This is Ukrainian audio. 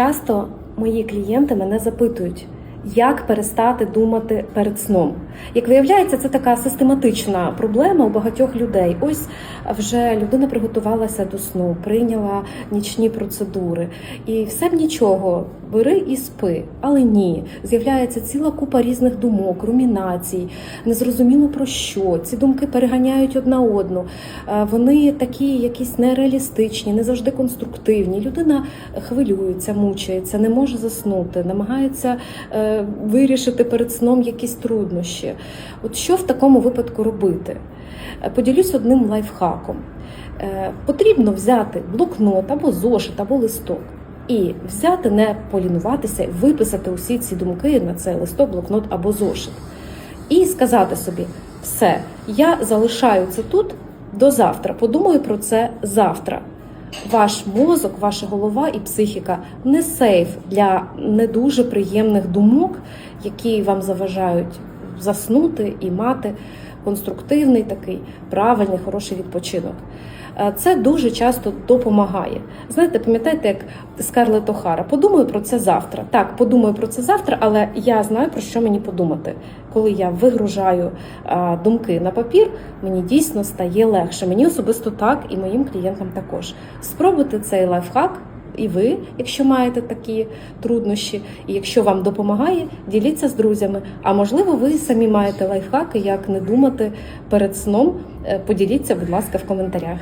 Часто мої клієнти мене запитують, як перестати думати перед сном. Як виявляється, це така систематична проблема у багатьох людей. Ось вже людина приготувалася до сну, прийняла нічні процедури, і все б нічого, бери і спи. Але ні, з'являється ціла купа різних думок, румінацій, незрозуміло про що. Ці думки переганяють одна одну. Е, Вони такі якісь нереалістичні, не завжди конструктивні. Людина хвилюється, мучається, не може заснути, намагається е, вирішити перед сном якісь труднощі. От що в такому випадку робити? Е, Поділюсь одним лайфхаком. Е, Потрібно взяти блокнот або зошит, або листок. І взяти, не полінуватися, виписати усі ці думки на цей листок, блокнот або зошит. І сказати собі: все, я залишаю це тут до завтра. Подумаю про це завтра. Ваш мозок, ваша голова і психіка не сейф для не дуже приємних думок, які вам заважають заснути і мати конструктивний такий правильний, хороший відпочинок. Е, Це дуже часто допомагає. Знаєте, пам'ятаєте, як Скарлет Охара, подумаю про це завтра. Так, подумаю про це завтра, але я знаю про що мені подумати. Коли я вигружаю думки на папір, мені дійсно стає легше. Мені особисто так і моїм клієнтам також. Спробуйте цей лайфхак. І ви, якщо маєте такі труднощі, і якщо вам допомагає, діліться з друзями. А можливо, ви самі маєте лайфхаки, як не думати перед сном. Е, Поділіться, будь ласка, в коментарях.